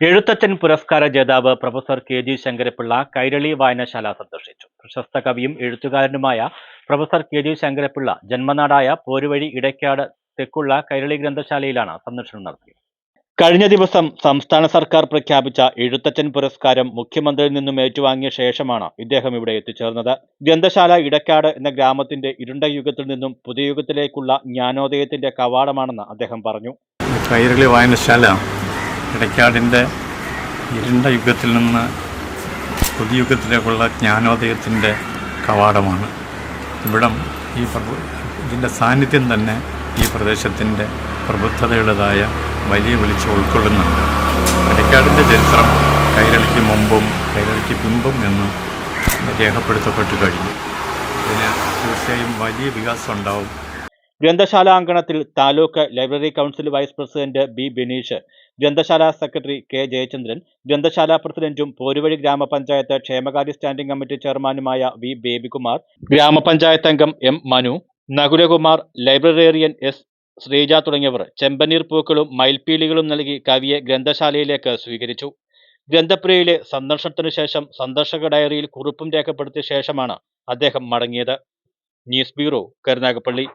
എഴുത്തച്ഛൻ പുരസ്കാര ജേതാവ് professor K G Sankarapillai Kairali വായനശാല സന്ദർശിച്ചു. പ്രശസ്ത കവിയും എഴുത്തുകാരനുമായ പ്രൊഫസർ കെ ജി ശങ്കരപ്പിള്ള ജന്മനാടായ പോരുവഴി ഇടയ്ക്കാട് തെക്കുള്ള കൈരളി ഗ്രന്ഥശാലയിലാണ് സന്ദർശനം നടത്തിയത്. കഴിഞ്ഞ ദിവസം സംസ്ഥാന സർക്കാർ പ്രഖ്യാപിച്ച എഴുത്തച്ഛൻ പുരസ്കാരം മുഖ്യമന്ത്രിയിൽ നിന്നും ഏറ്റുവാങ്ങിയ ശേഷമാണ് ഇദ്ദേഹം ഇവിടെ എത്തിച്ചേർന്നത്. ഗ്രന്ഥശാല ഇടക്കാട് എന്ന ഗ്രാമത്തിന്റെ ഇരുണ്ട യുഗത്തിൽ നിന്നും പുതിയ യുഗത്തിലേക്കുള്ള ജ്ഞാനോദയത്തിന്റെ കവാടമാണെന്ന് അദ്ദേഹം പറഞ്ഞു. കൈരളി വായനശാല ഇടയ്ക്കാടിന്റെ ഇരുണ്ട യുഗത്തിൽ നിന്ന് പുതുയുഗത്തിലേക്കുള്ള ജ്ഞാനോദയത്തിന്റെ കവാടമാണ്. ഇവിടം ഈ പ്രഭു ഇതിന്റെ സാന്നിധ്യം തന്നെ ഈ പ്രദേശത്തിന്റെ പ്രബുദ്ധതയുടേതായ വലിയ വെളിച്ചം ഉൾക്കൊള്ളുന്നുണ്ട്. ഇടയ്ക്കാടിന്റെ ചരിത്രം കൈരളിക്ക് മുമ്പും കൈരളിക്ക് പിമ്പും എന്ന് രേഖപ്പെടുത്തപ്പെട്ടു കഴിഞ്ഞു. ഇതിന് തീർച്ചയായും വലിയ വികാസം ഉണ്ടാവും. ഗ്രന്ഥശാല അങ്കണത്തിൽ taluk library council vice president B Bineesh ഗ്രന്ഥശാല സെക്രട്ടറി കെ ജയചന്ദ്രൻ ഗ്രന്ഥശാല പ്രസിഡന്റും പോരുവഴി ഗ്രാമപഞ്ചായത്ത് ക്ഷേമകാര്യ സ്റ്റാൻഡിംഗ് കമ്മിറ്റി ചെയർമാനുമായ വി ബേബികുമാർ ഗ്രാമപഞ്ചായത്ത് അംഗം M Manu Nakulakumar librarian S Sreeja തുടങ്ങിയവർ ചെമ്പനീർ പൂക്കളും മയിൽപ്പീലികളും നൽകി കവിയെ ഗ്രന്ഥശാലയിലേക്ക് സ്വീകരിച്ചു. ഗ്രന്ഥപ്രിയയിലെ സന്ദർശനത്തിനു ശേഷം സന്ദർശക ഡയറിയിൽ കുറിപ്പും രേഖപ്പെടുത്തിയ ശേഷമാണ് അദ്ദേഹം മടങ്ങിയത്. News bureau Karunagappally.